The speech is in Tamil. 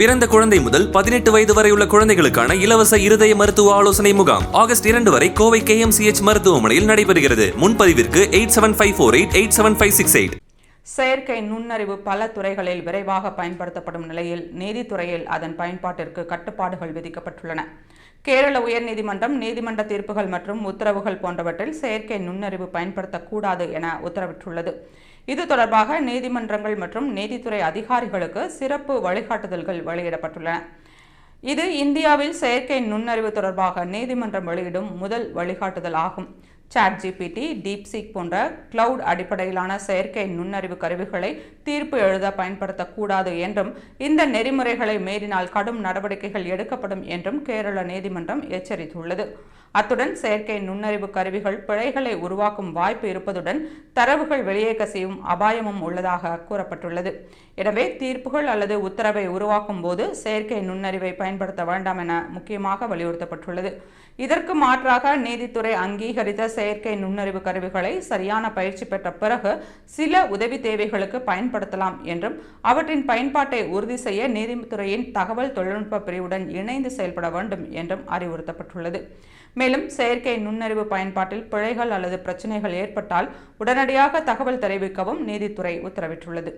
பிறந்த குழந்தை முதல் பதினெட்டு வயது வரை உள்ள குழந்தைகளுக்கான இலவச இருதய மருத்துவ ஆலோசனை முகாம் ஆகஸ்ட் இரண்டு வரை கோவை கேஎம்சிஎச் மருத்துவமனையில் நடைபெறுகிறது. முன்பதிவிற்கு eight seven five four eight eight seven five six eight. செயற்கை நுண்ணறிவு பல துறைகளில் விரைவாக பயன்படுத்தப்படும் நிலையில் நீதித்துறையில் அதன் பயன்பாட்டிற்கு கட்டுப்பாடுகள் விதிக்கப்பட்டுள்ளன. கேரள உயர்நீதிமன்றம் நீதிமன்ற தீர்ப்புகள் மற்றும் உத்தரவுகள் போன்றவற்றில் செயற்கை நுண்ணறிவு பயன்படுத்தக்கூடாது என உத்தரவிட்டுள்ளது. இது தொடர்பாக நீதிமன்றங்கள் மற்றும் நீதித்துறை அதிகாரிகளுக்கு சிறப்பு வழிகாட்டுதல்கள் வெளியிடப்பட்டுள்ளன. இது இந்தியாவில் செயற்கை நுண்ணறிவு தொடர்பாக நீதிமன்றம் வெளியிடும் முதல் வழிகாட்டுதல் ஆகும். சாட் ஜிபிடி டீப்சீக் போன்ற கிளவுட் அடிப்படையிலான செயற்கை நுண்ணறிவு கருவிகளை தீர்ப்பு எழுத பயன்படுத்தக்கூடாது என்றும் இந்த நெறிமுறைகளை மீறினால் கடும் நடவடிக்கைகள் எடுக்கப்படும் என்றும் கேரள நீதிமன்றம் எச்சரித்துள்ளது. அத்துடன் செயற்கை நுண்ணறிவு கருவிகள் பிழைகளை உருவாக்கும் வாய்ப்பு இருப்பதுடன் தரவுகள் வெளியேக்க செய்யும் அபாயமும் உள்ளதாக கூறப்பட்டுள்ளது. எனவே தீர்ப்புகள் அல்லது உத்தரவை உருவாக்கும் போது செயற்கை நுண்ணறிவை பயன்படுத்த வேண்டாம் என முக்கியமாக வலியுறுத்தப்பட்டுள்ளது. இதற்கு மாற்றாக நீதித்துறை அங்கீகரித்த செயற்கை நுண்ணறிவு கருவிகளை சரியான பயிற்சி பெற்ற பிறகு சில உதவி தேவைகளுக்கு பயன்படுத்தலாம் என்றும் அவற்றின் பயன்பாட்டை உறுதி செய்ய நீதித்துறையின் தகவல் தொழில்நுட்ப பிரிவுடன் இணைந்து செயல்பட வேண்டும் என்றும் அறிவுறுத்தப்பட்டுள்ளது. மேலும் செயற்கை நுண்ணறிவு பயன்பாட்டில் பிழைகள் அல்லது பிரச்சனைகள் ஏற்பட்டால் உடனடியாக தகவல் தெரிவிக்கவும் நீதித்துறை உத்தரவிட்டுள்ளது.